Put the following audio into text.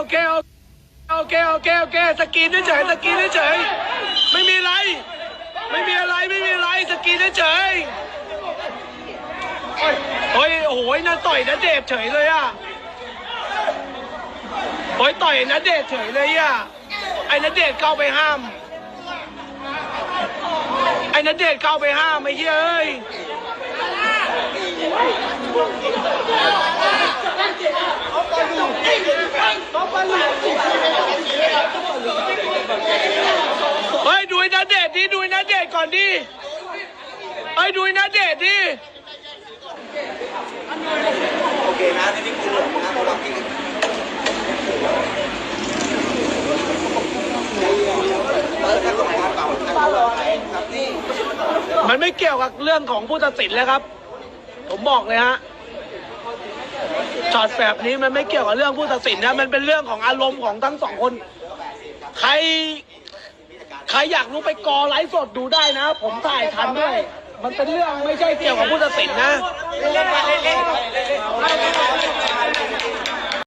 โอเคโอเคโอเคโอเคสกีนเฉยสกีนเฉยไม่มีอะไร ไม่มีอะไรไม่มีอะไรสกีนเฉยโอ้ยโอ้โหน่าต่อยนะเดชน์เฉยเลยอะโอ้ยต่อยนะเดชน์เฉยเลยอะไอ้นเดชน์เข้าไปห้าม ไอ้นเดชน์เข้าไปห้ามไอ้เฮ้ยดูไอ้ นาเดชน์ดิดูไอ้นาเดชน์ก่อนดิเฮ้ดูไอ้นาเดชน์ดิโอเคนะที่นี่คือหลบนะระวังที่มันไม่เกี่ยวกับเรื่องของผู้ตัดสินเลยครับ ผมบอกเลยฮะช็อตแบบนี้มันไม่เกี่ยวกับเรื่องผู้ตัดสินนะ มันเป็นเรื่องของอารมณ์ของทั้งสองคน ใคร ใครอยากรู้ไปกอไลฟ์สดดูได้นะ ผมถ่ายทันด้วย มันเป็นเรื่องไม่ใช่เกี่ยวกับผู้ตัดสินนะ เล่นๆมาเล่นๆ